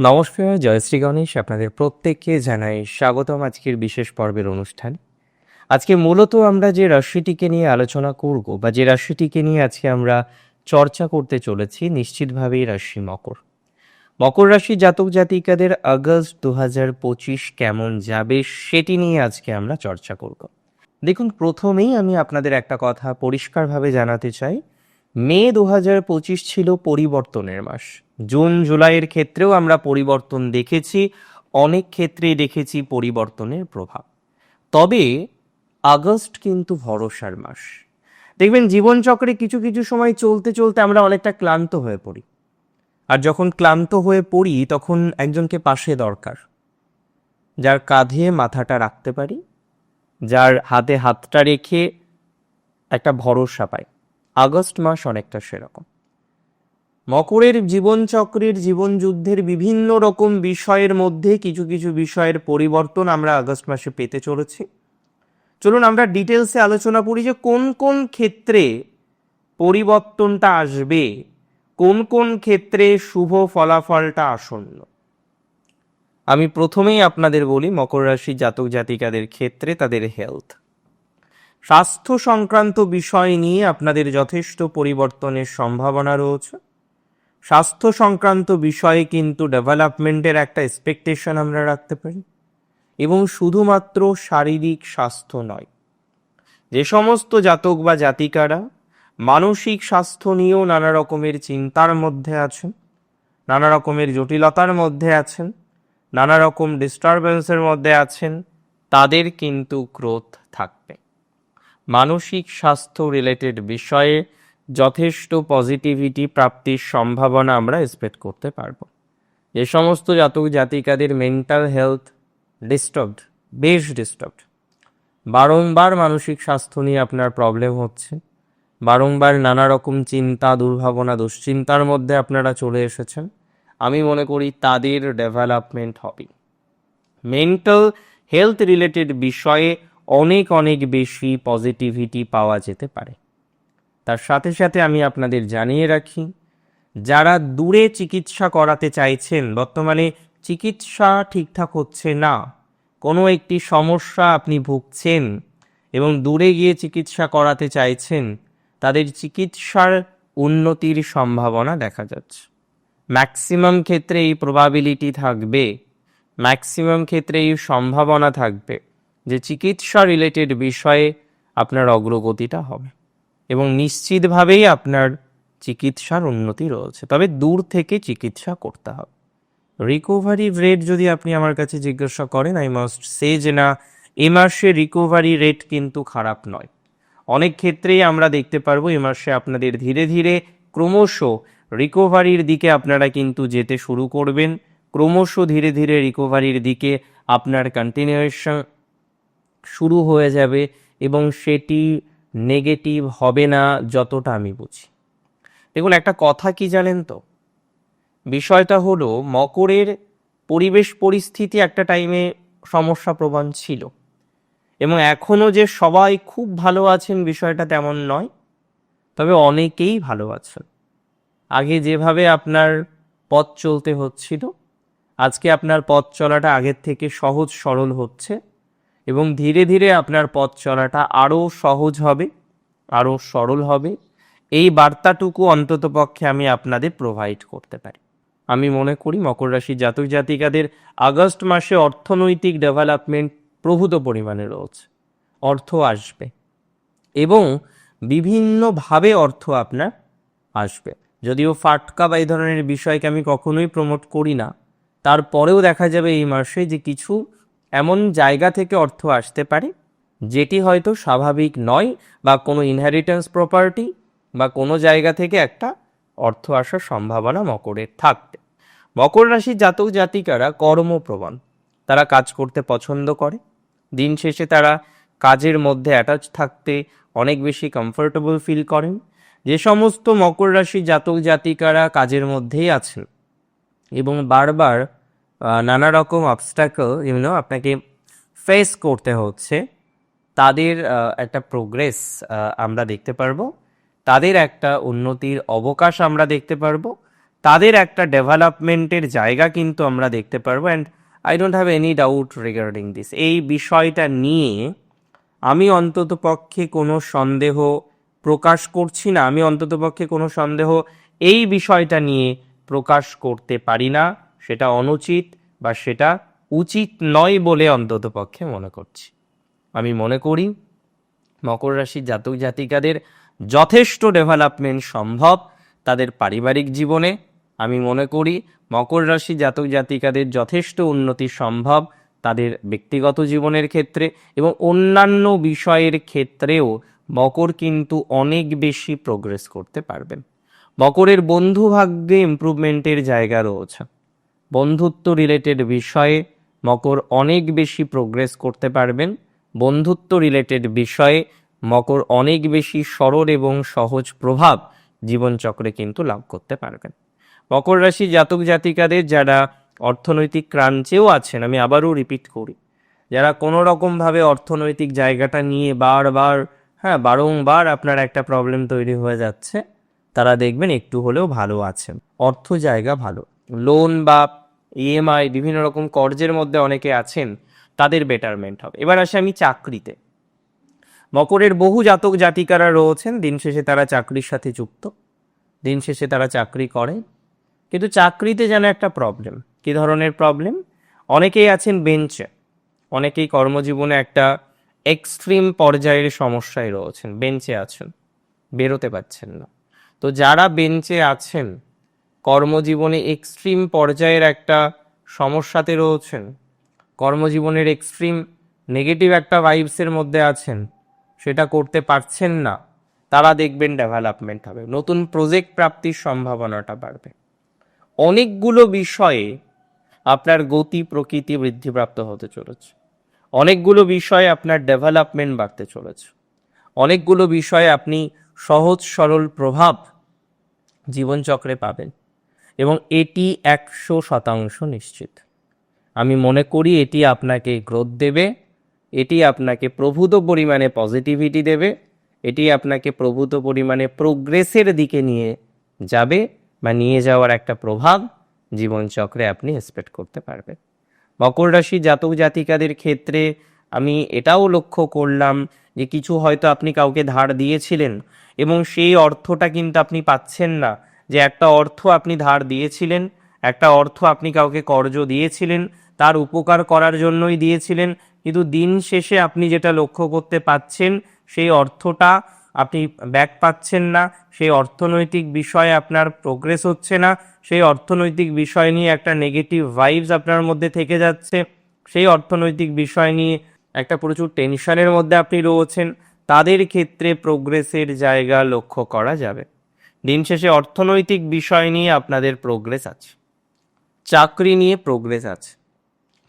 নমস্কার জয়শ্রী গণেশ। আপনাদের প্রত্যেককে জানাই স্বাগতম আজকের বিশেষ পর্বের অনুষ্ঠান। আজকে মূলত আমরা যে রাশিটিকে নিয়ে আলোচনা করব বা যে রাশিটিকে নিয়ে আজকে আমরা চর্চা করতে চলেছি, নিশ্চিতভাবেই রাশি মকর। মকর রাশি জাতক জাতিকাদের আগস্ট দু হাজার পঁচিশ কেমন যাবে সেটি নিয়ে আজকে আমরা চর্চা করব। দেখুন, প্রথমেই আমি আপনাদের একটা কথা পরিষ্কারভাবে জানাতে চাই। মে দু হাজার পঁচিশ ছিল পরিবর্তনের মাস। জুন, জুলাইয়ের ক্ষেত্রেও আমরা পরিবর্তন দেখেছি, অনেক ক্ষেত্রেই দেখেছি পরিবর্তনের প্রভাব। তবে আগস্ট কিন্তু ভরসার মাস। দেখবেন জীবনচক্রে কিছু কিছু সময় চলতে চলতে আমরা অনেকটা ক্লান্ত হয়ে পড়ি। আর যখন ক্লান্ত হয়ে পড়ি, তখন একজনকে পাশে দরকার। যার কাঁধে মাথাটা রাখতে পারি, যার হাতে হাতটা রেখে একটা ভরসা পাই। আগস্ট মাস অনেকটা সেরকম। মকরের জীবনচক্রের জীবন যুদ্ধের বিভিন্ন রকম বিষয়ের মধ্যে কিছু কিছু বিষয়ের পরিবর্তন আমরা আগস্ট মাসে পেতে চলেছি। চলুন আমরা ডিটেলসে আলোচনা করি যে কোন কোন ক্ষেত্রে পরিবর্তনটা আসবে, কোন কোন ক্ষেত্রে শুভ ফলাফলটা আসন্ন। আমি প্রথমেই আপনাদের বলি, মকর রাশি জাতক জাতিকাদের ক্ষেত্রে তাদের হেলথ স্বাস্থ্য সংক্রান্ত বিষয় নিয়ে আপনাদের যথেষ্ট পরিবর্তনের সম্ভাবনা রয়েছে। স্বাস্থ্য সংক্রান্ত বিষয়ে কিন্তু ডেভেলপমেন্টের একটা এক্সপেকটেশন আমরা রাখতে পারি। এবং শুধুমাত্র শারীরিক স্বাস্থ্য নয়, যে সমস্ত জাতক বা জাতিকারা মানসিক স্বাস্থ্য নিয়েও নানা রকমের চিন্তার মধ্যে আছেন, নানা রকমের জটিলতার মধ্যে আছেন, নানা রকম ডিস্টারবেন্সের মধ্যে আছেন, তাদের কিন্তু ক্রোধ থাকবে। মানসিক স্বাস্থ্য রিলেটেড বিষয়ে যথেষ্ট পজিটিভিটি প্রাপ্তির সম্ভাবনা আমরা এক্সপেক্ট করতে পারব। যে সমস্ত জাতক জাতিকাদের মেন্টাল হেলথ ডিস্টার্বড বেশ ডিস্টার্বড বারংবার মানসিক স্বাস্থ্য নিয়ে আপনার প্রবলেম হচ্ছে। বারংবার নানা রকম চিন্তা, দুর্ভাবনা, দুশ্চিন্তার মধ্যে আপনারা চলে এসেছেন। আমি মনে করি তাদের ডেভেলপমেন্ট হবে। মেন্টাল হেলথ রিলেটেড বিষয়ে অনেক অনেক বেশি পজিটিভিটি পাওয়া যেতে পারে। তার সাথে সাথে আমি আপনাদের জানিয়ে রাখি, যারা দূরে চিকিৎসা করাতে চাইছেন, বর্তমানে চিকিৎসা ঠিকঠাক হচ্ছে না, কোনো একটি সমস্যা আপনি ভুগছেন এবং দূরে গিয়ে চিকিৎসা করাতে চাইছেন, তাদের চিকিৎসার উন্নতির সম্ভাবনা দেখা যাচ্ছে। ম্যাক্সিমাম ক্ষেত্রে এই প্রবাবিলিটি থাকবে, ম্যাক্সিমাম ক্ষেত্রে এই সম্ভাবনা থাকবে যে চিকিৎসা রিলেটেড বিষয়ে আপনার অগ্রগতিটা হবে। এবং নিশ্চিতভাবেই আপনার চিকিৎসার উন্নতি রয়েছে। তবে দূর থেকে চিকিৎসা করতে হবে। রিকভারি রেট যদি আপনি আমার কাছে জিজ্ঞাসা করেন আই মাস্ট সে যে না, এ মাসে রিকভারি রেট কিন্তু খারাপ নয়। অনেক ক্ষেত্রেই আমরা দেখতে পারব, এ মাসে আপনাদের ধীরে ধীরে ক্রমশ রিকভারির দিকে আপনারা কিন্তু যেতে শুরু করবেন। ক্রমশ ধীরে ধীরে রিকভারির দিকে আপনার কন্টিনিউয়েশন শুরু হয়ে যাবে এবং সেটি নেগেটিভ হবে না যতটা আমি বুঝি। দেখুন, একটা কথা কি জানেন তো? বিষয়টা হলো, মকরের পরিবেশ পরিস্থিতি একটা টাইমে সমস্যা প্রবণ ছিল। এবং এখনও যে সবাই খুব ভালো আছেন বিষয়টা তেমন নয়, তবে অনেকেই ভালো আছেন। আগে যেভাবে আপনার পথ চলতে হচ্ছিল, আজকে আপনার পথ চলাটা আগের থেকে সহজ সরল হচ্ছে। এবং ধীরে ধীরে আপনার পথ চলাটা আরও সহজ হবে আরও সরল হবে। এই বার্তাটুকু অন্ততপক্ষে আমি আপনাদের প্রোভাইড করতে পারি। আমি মনে করি মকর রাশি জাতক জাতিকাদের আগস্ট মাসে অর্থনৈতিক ডেভেলপমেন্ট প্রভূত পরিমাণে রয়েছে, অর্থ আসবে এবং বিভিন্নভাবে অর্থ আপনার আসবে। যদিও ফাটকা বা এই ধরনের বিষয়কে আমি কখনোই প্রমোট করি না, তারপরেও দেখা যাবে এই মাসে যে কিছু এমন জায়গা থেকে অর্থ আসতে পারে, যেটি হয়তো স্বাভাবিক নয় বা কোনো ইনহেরিটেন্স প্রপার্টি বা কোনো জায়গা থেকে একটা অর্থ আসার সম্ভাবনা মকরের থাকতে। মকর রাশি জাতক জাতিকারা কর্মপ্রবণ, তারা কাজ করতে পছন্দ করে। দিন শেষে তারা কাজের মধ্যে অ্যাটাচ থাকতে অনেক বেশি কমফোর্টেবল ফিল করেন। যে সমস্ত মকর রাশি জাতক জাতিকারা কাজের মধ্যেই আছেন এবং বারবার নানা রকম অবস্টাকল ইউনো আপনাকে ফেস করতে হচ্ছে। তাদের একটা প্রোগ্রেস আমরা দেখতে পারব। তাদের একটা উন্নতির অবকাশ আমরা দেখতে পারব। তাদের একটা ডেভেলপমেন্টের জায়গা কিন্তু আমরা দেখতে পারব। And I don't have any doubt regarding this এই বিষয়টা নিয়ে আমি অন্তত পক্ষে কোনো সন্দেহ প্রকাশ করছি না। আমি অন্তত পক্ষে কোনো সন্দেহ এই বিষয়টা নিয়ে প্রকাশ করতে পারি না। সেটা অনুচিত বা সেটা উচিত নয় বলে অন্তত পক্ষে মনে করছি। আমি মনে করি মকর রাশির জাতক জাতিকাদের যথেষ্ট ডেভেলপমেন্ট সম্ভব তাদের পারিবারিক জীবনে। আমি মনে করি মকর রাশি জাতক জাতিকাদের যথেষ্ট উন্নতি সম্ভব তাদের ব্যক্তিগত জীবনের ক্ষেত্রে এবং অন্যান্য বিষয়ের ক্ষেত্রেও মকর কিন্তু অনেক বেশি প্রোগ্রেস করতে পারবেন। মকরের বন্ধু ভাগ্যে ইমপ্রুভমেন্টের জায়গা রয়েছে। বন্ধুত্ব রিলেটেড বিষয়ে মকর অনেক বেশি প্রোগ্রেস করতে পারবেন। বন্ধুত্ব রিলেটেড বিষয়ে মকর অনেক বেশি সরল এবং সহজ প্রভাব জীবনচক্রে কিন্তু লাভ করতে পারবেন। মকর রাশি জাতক জাতিকাদের যারা অর্থনৈতিক ক্রাঞ্চেও আছেন, আমি আবারও রিপিট করি, যারা কোনো রকমভাবে অর্থনৈতিক জায়গাটা নিয়ে বারবার হ্যাঁ বারংবার আপনার একটা প্রবলেম তৈরি হয়ে যাচ্ছে, তারা দেখবেন একটু হলেও ভালো আছেন। অর্থ জায়গা ভালো। লোন বা ইএমআই বিভিন্ন রকম কর্জের মধ্যে অনেকে আছেন, তাদের বেটারমেন্ট হবে। এবার আসে আমি চাকরিতে। মকরের বহু জাতক জাতিকারা রয়েছেন, দিন শেষে তারা চাকরির সাথে যুক্ত। দিন শেষে তারা চাকরি করে। কিন্তু চাকরিতে যেন একটা প্রবলেম কী ধরনের প্রবলেম অনেকেই আছেন বেঞ্চে অনেকেই কর্মজীবনে একটা এক্সট্রিম পর্যায়ের সমস্যায় রয়েছেন বেঞ্চে আছেন, বেরোতে পারছেন না। তো যারা বেঞ্চে আছেন কর্মজীবনে এক্সট্রিম পর্যায়ের একটা সমস্যাতে রয়েছেন। কর্মজীবনের এক্সট্রিম নেগেটিভ একটা ভাইবসের মধ্যে আছেন। সেটা করতে পারছেন না। তারা দেখবেন ডেভেলপমেন্ট হবে। নতুন প্রজেক্ট প্রাপ্তির সম্ভাবনাটা বাড়বে। অনেকগুলো বিষয়ে আপনার গতি প্রকৃতি বৃদ্ধিপ্রাপ্ত হতে চলেছে। অনেকগুলো বিষয়ে আপনার ডেভেলপমেন্ট বাড়তে চলেছে। অনেকগুলো বিষয়ে আপনি সহজ সরল প্রভাব জীবনচক্রে পাবেন। এবং এটি একশো শতাংশ নিশ্চিত। আমি মনে করি এটি আপনাকে গ্রোথ দেবে, এটি আপনাকে প্রভূত পরিমাণে পজিটিভিটি দেবে, এটি আপনাকে প্রভূত পরিমাণে প্রোগ্রেসের দিকে নিয়ে যাবে বা নিয়ে যাওয়ার একটা প্রভাব জীবনচক্রে আপনি এক্সপেক্ট করতে পারবেন। মকর রাশি জাতক জাতিকাদের ক্ষেত্রে আমি এটাও লক্ষ্য করলাম যে কিছু হয়তো আপনি কাউকে ধার দিয়েছিলেন এবং সেই অর্থটা কিন্তু আপনি পাচ্ছেন না। যে একটা অর্থ আপনি ধার দিয়েছিলেন, একটা অর্থ আপনি কাউকে কর্জ দিয়েছিলেন, তার উপকার করার জন্যই দিয়েছিলেন, কিন্তু দিন শেষে আপনি যেটা লক্ষ্য করতে পাচ্ছেন, সেই অর্থটা আপনি ব্যাক পাচ্ছেন না, সেই অর্থনৈতিক বিষয়ে আপনার প্রোগ্রেস হচ্ছে না, সেই অর্থনৈতিক বিষয় নিয়ে একটা নেগেটিভ ভাইবস আপনার মধ্যে থেকে যাচ্ছে, সেই অর্থনৈতিক বিষয় নিয়ে একটা প্রচুর টেনশনের মধ্যে আপনি রয়েছেন, তাদের ক্ষেত্রে প্রোগ্রেসের জায়গা লক্ষ্য করা যাবে। দিন শেষে অর্থনৈতিক বিষয় নিয়ে আপনাদের প্রোগ্রেস আছে। চাকরি নিয়ে প্রোগ্রেস আছে।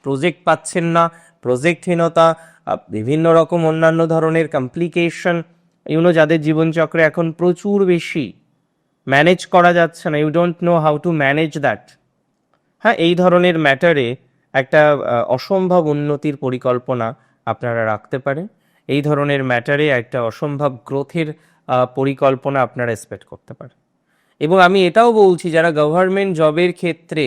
প্রজেক্ট পাচ্ছেন না প্রজেক্টহীনতা বিভিন্ন রকম অন্যান্য ধরনের কমপ্লিকেশন এগুলো যাদের জীবনচক্রে এখন প্রচুর বেশি ম্যানেজ করা যাচ্ছে না you don't know how to manage that হ্যাঁ এই ধরনের ম্যাটারে একটা অসম্ভব উন্নতির পরিকল্পনা আপনারা রাখতে পারেন। এই ধরনের ম্যাটারে একটা অসম্ভব গ্রোথের পরিকল্পনা আপনারা এক্সপেক্ট করতে পারেন। এবং আমি এটাও বলছি, যারা গভর্নমেন্ট জবের ক্ষেত্রে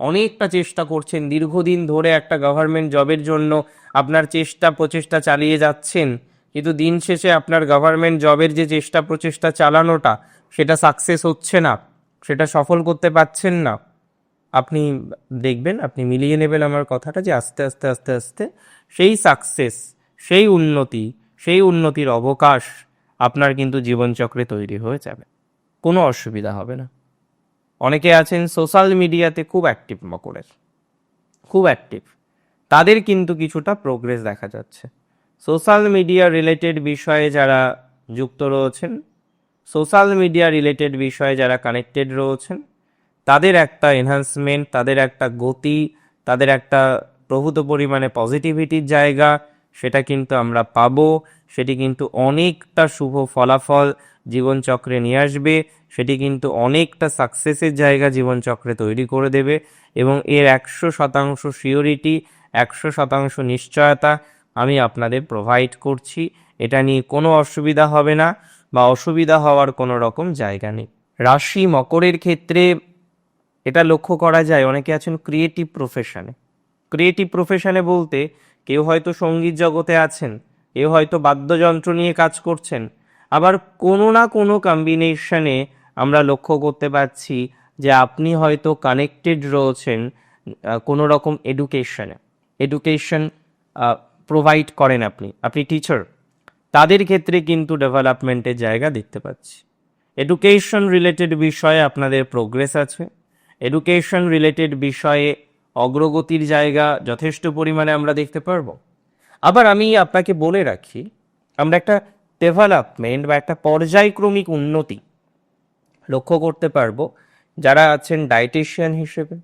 অনেকটা চেষ্টা করছেন, দীর্ঘদিন ধরে একটা গভর্নমেন্ট জবের জন্য আপনার চেষ্টা প্রচেষ্টা চালিয়ে যাচ্ছেন, কিন্তু দিন শেষে আপনার গভর্নমেন্ট জবের যে চেষ্টা প্রচেষ্টা চালানোটা, সেটা সাকসেস হচ্ছে না, সেটা সফল করতে পারছেন না। আপনি দেখবেন, আপনি মিলিয়ে নেবেন আমার কথাটা যে আস্তে আস্তে আস্তে আস্তে সেই সাকসেস সেই উন্নতি, সেই উন্নতির অবকাশ আপনার কিন্তু জীবনচক্রে তৈরি হয়ে যাবে। কোনো অসুবিধা হবে না। অনেকে আছেন সোশ্যাল মিডিয়াতে খুব অ্যাক্টিভ মকরের। খুব অ্যাক্টিভ। তাদের কিন্তু কিছুটা প্রোগ্রেস দেখা যাচ্ছে। সোশ্যাল মিডিয়া রিলেটেড বিষয়ে যারা যুক্ত রয়েছেন, সোশ্যাল মিডিয়া রিলেটেড বিষয়ে যারা কানেক্টেড রয়েছেন, তাদের একটা এনহান্সমেন্ট তাদের একটা গতি, তাদের একটা প্রভূত পরিমাণে পজিটিভিটির জায়গা সেটা কিন্তু আমরা পাবো। সেটি কিন্তু অনেকটা শুভ ফলাফল জীবনচক্রে নিয়ে আসবে। সেটি কিন্তু অনেকটা সাকসেসের জায়গা জীবনচক্রে তৈরি করে দেবে এবং এর একশো শতাংশ সিওরিটি একশো শতাংশ নিশ্চয়তা আমি আপনাদের প্রোভাইড করছি। এটা নিয়ে কোনো অসুবিধা হবে না বা অসুবিধা হওয়ার কোনো রকম জায়গা নেই। রাশি মকরের ক্ষেত্রে এটা লক্ষ্য করা যায়, অনেকে আছেন ক্রিয়েটিভ প্রফেশনে ক্রিয়েটিভ প্রফেশনে বলতে কেউ হয়তো সংগীত জগতে আছেন, কেউ হয়তো বাদ্যযন্ত্র নিয়ে কাজ করছেন। আবার কোনো না কোনো কম্বিনেশনে আমরা লক্ষ্য করতে পারছি যে আপনি হয়তো কানেক্টেড রয়েছেন কোনো রকম এডুকেশনে এডুকেশন প্রোভাইড করেন আপনি। আপনি টিচার তাদের ক্ষেত্রে কিন্তু ডেভেলপমেন্টের জায়গা দেখতে পাচ্ছি। এডুকেশন রিলেটেড বিষয়ে আপনাদের প্রোগ্রেস আছে। এডুকেশন রিলেটেড বিষয়ে অগ্রগতির জায়গা যথেষ্ট পরিমাণে আমরা দেখতে পারব। আবার আমি আপনাকে বলে রাখি, আমরা একটা ডেভেলপমেন্ট বা একটা পর্যায়ক্রমিক উন্নতি লক্ষ্য করতে পারব। যারা আছেন ডায়েটিশিয়ান হিসেবে,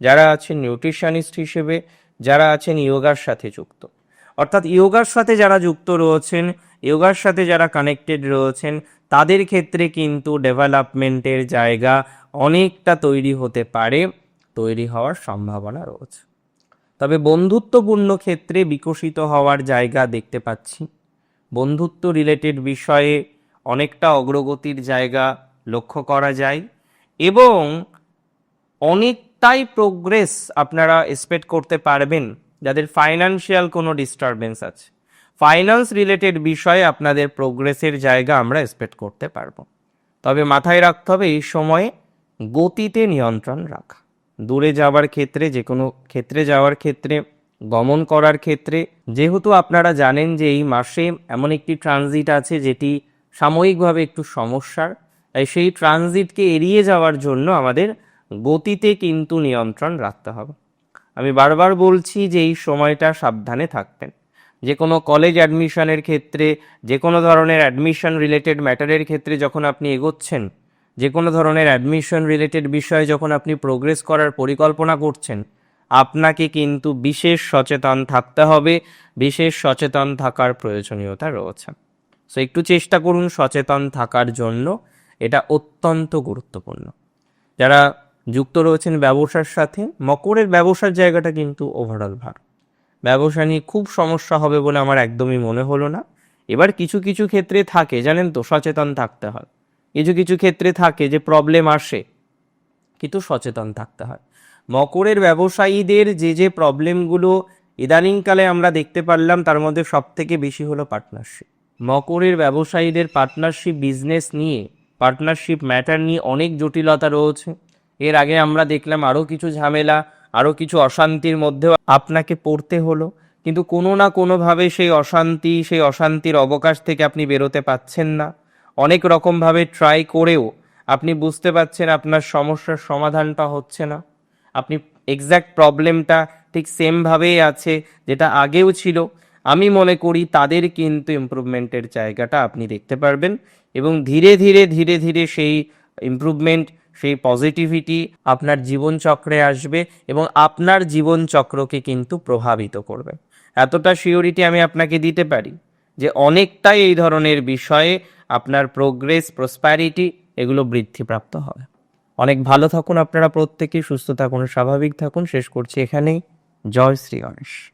যারা আছেন নিউট্রিশনিস্ট হিসেবে, যারা আছেন ইয়োগার সাথে যুক্ত। অর্থাৎ ইয়োগার সাথে যারা যুক্ত রয়েছেন ইয়োগার সাথে যারা কানেক্টেড রয়েছেন, তাদের ক্ষেত্রে কিন্তু ডেভেলপমেন্টের জায়গা অনেকটা তৈরি হতে পারে। তৈরি হওয়ার সম্ভাবনা রয়েছে। তবে বন্ধুত্বপূর্ণ ক্ষেত্রে বিকশিত হওয়ার জায়গা দেখতে পাচ্ছি। বন্ধুত্ব রিলেটেড বিষয়ে অনেকটা অগ্রগতির জায়গা লক্ষ্য করা যায় এবং অনেকটাই প্রোগ্রেস আপনারা এক্সপেক্ট করতে পারবেন যাদের ফাইনান্সিয়াল কোনো ডিস্টারবেন্স আছে। ফাইন্যান্স রিলেটেড বিষয়ে আপনাদের প্রোগ্রেসের জায়গা আমরা এক্সপেক্ট করতে পারব। তবে মাথায় রাখতে হবে এই সময়ে গতিতে নিয়ন্ত্রণ রাখা। দূরে যাওয়ার ক্ষেত্রে যে কোনো ক্ষেত্রে যাওয়ার ক্ষেত্রে, গমন করার ক্ষেত্রে, যেহেতু আপনারা জানেন যে এই মাসে এমন একটি ট্রানজিট আছে যেটি সাময়িকভাবে একটু সমস্যার, তাই সেই ট্রানজিটকে এড়িয়ে যাওয়ার জন্য আমাদের গতিতে কিন্তু নিয়ন্ত্রণ রাখতে হবে। আমি বারবার বলছি যে এই সময়টা সাবধানে থাকবেন। যে কোনো কলেজ অ্যাডমিশনের ক্ষেত্রে যে কোনো ধরনের অ্যাডমিশন রিলেটেড ম্যাটারের ক্ষেত্রে যখন আপনি এগোচ্ছেন যে কোনো ধরনের অ্যাডমিশন রিলেটেড বিষয়ে যখন আপনি প্রোগ্রেস করার পরিকল্পনা করছেন, আপনাকে কিন্তু বিশেষ সচেতন থাকতে হবে, বিশেষ সচেতন থাকার প্রয়োজনীয়তা রয়েছে। সো একটু চেষ্টা করুন সচেতন থাকার জন্য, এটা অত্যন্ত গুরুত্বপূর্ণ। যারা যুক্ত রয়েছেন ব্যবসার সাথে, মকরের ব্যবসার জায়গাটা কিন্তু ওভারঅল ভালো। ব্যবসা নিয়ে খুব সমস্যা হবে বলে আমার একদমই মনে হলো না। এবার কিছু কিছু ক্ষেত্রে থাকে, জানেন তো, সচেতন থাকতে হয়। কিছু কিছু ক্ষেত্রে থাকে যে প্রবলেম আসে, কিন্তু সচেতন থাকতে হয়। মকরের ব্যবসায়ীদের যে যে প্রবলেমগুলো ইদানিংকালে আমরা দেখতে পারলাম, তার মধ্যে সব থেকে বেশি হলো পার্টনারশিপ মকরের ব্যবসায়ীদের পার্টনারশিপ বিজনেস নিয়ে পার্টনারশিপ ম্যাটার নিয়ে অনেক জটিলতা রয়েছে। এর আগে আমরা দেখলাম আরও কিছু ঝামেলা আরও কিছু অশান্তির মধ্যেও আপনাকে পড়তে হলো, কিন্তু কোনো না কোনোভাবে সেই অশান্তি, সেই অশান্তির অবকাশ থেকে আপনি বেরোতে পাচ্ছেন না। অনেক রকমভাবে ট্রাই করেও আপনি বুঝতে পারছেন আপনার সমস্যার সমাধানটা হচ্ছে না। আপনি এক্স্যাক্ট প্রবলেমটা ঠিক সেমভাবেই আছে যেটা আগেও ছিল। আমি মনে করি তাদের কিন্তু ইমপ্রুভমেন্টের জায়গাটা আপনি দেখতে পারবেন এবং ধীরে ধীরে ধীরে ধীরে সেই ইমপ্রুভমেন্ট সেই পজিটিভিটি আপনার জীবনচক্রে আসবে এবং আপনার জীবনচক্রকে কিন্তু প্রভাবিত করবে। এতটা সিওরিটি আমি আপনাকে দিতে পারি যে অনেকটাই এই ধরনের বিষয়ে আপনার প্রোগ্রেস প্রসপ্যারিটি এগুলো বৃদ্ধিপ্রাপ্ত হবে। অনেক ভালো থাকুন আপনারা প্রত্যেকেই, সুস্থ থাকুন, স্বাভাবিক থাকুন। শেষ করছি এখানেই। জয় শ্রী গণেশ।